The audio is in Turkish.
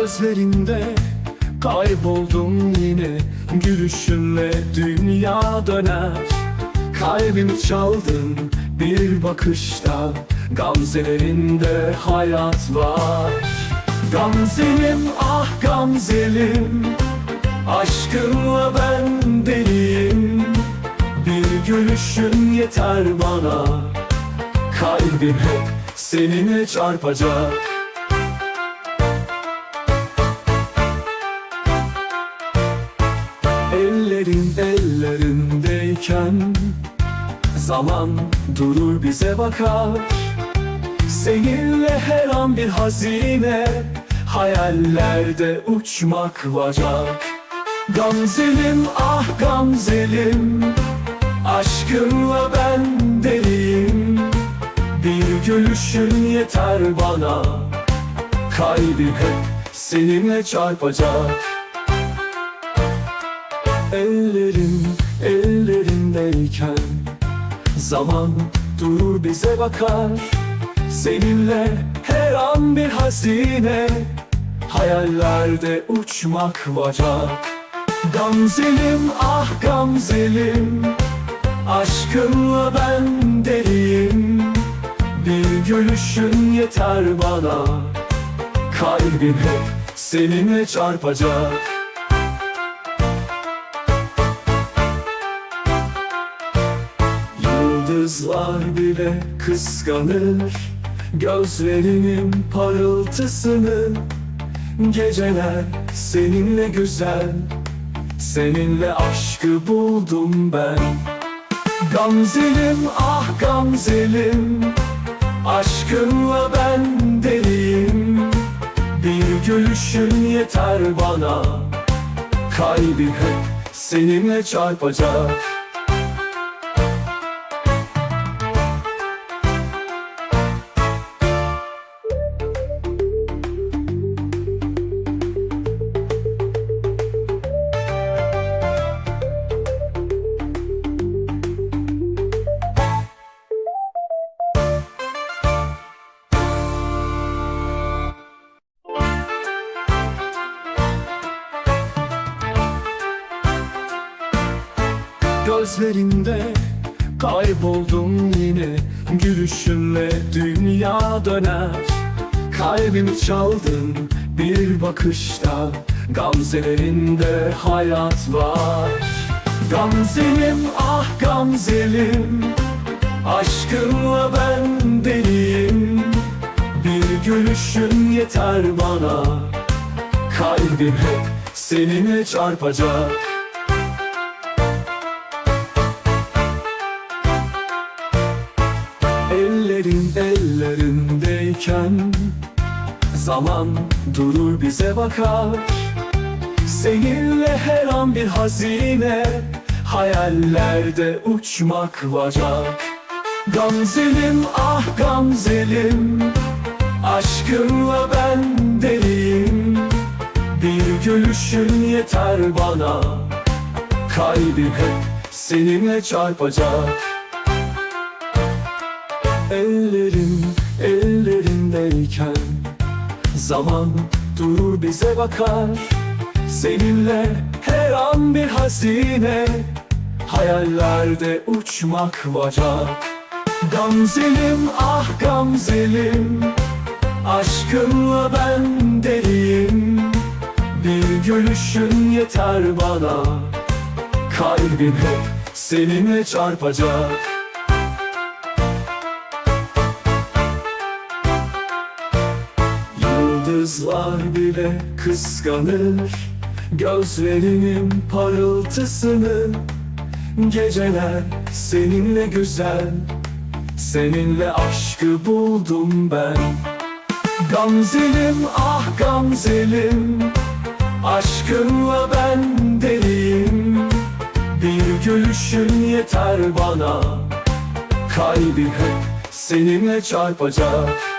Gözlerinde kayboldum yine Gülüşünle dünya döner. Kalbimi çaldın bir bakışta Gamzelerinde hayat var. Gamzelim ah gamzelim Aşkınla ben deliyim. Bir gülüşün yeter bana Kalbim hep seninle çarpacak Ellerin ellerindeyken Zaman durur bize bakar Seninle her an bir hazine Hayallerde uçmak vacak Gamzelim ah gamzelim Aşkınla ben deliyim Bir gülüşün yeter bana Kalbim hep seninle çarpacak Ellerim ellerindeyken Zaman durur bize bakar Seninle her an bir hazine Hayallerde uçmak vacak Gamzelim ah gamzelim Aşkınla ben deliyim Bir gülüşün yeter bana Kalbim hep seninle çarpacak Yıldızlar bile kıskanır Gözlerinin parıltısını. Geceler seninle güzel Seninle aşkı buldum ben. Gamzelim ah gamzelim Aşkınla ben deliyim. Bir gülüşün yeter bana Kalbim hep seninle çarpacak Gözlerinde kayboldum yine Gülüşünle dünya döner. Kalbimi çaldın bir bakışta Gamzelerinde hayat var. Gamzelim ah gamzelim Aşkınla ben deliyim. Bir gülüşün yeter bana Kalbim hep seninle çarpacak Ellerin ellerindeyken Zaman durur bize bakar Seninle her an bir hazine Hayallerde uçmak vacak Gamzelim ah gamzelim Aşkınla ben deliyim Bir gülüşün yeter bana Kalbim hep seninle çarpacak Ellerim ellerindeyken Zaman durur bize bakar. Seninle her an bir hazine Hayallerde uçmak vacak Gamzelim ah gamzelim Aşkınla ben deliyim. Bir gülüşün yeter bana Kalbim hep seninle çarpacak Yıldızlar bile kıskanır Gözlerinin parıltısını. Geceler seninle güzel Seninle aşkı buldum ben. Gamzelim ah gamzelim Aşkınla ben deliyim. Bir gülüşün yeter bana Kalbim hep seninle çarpacak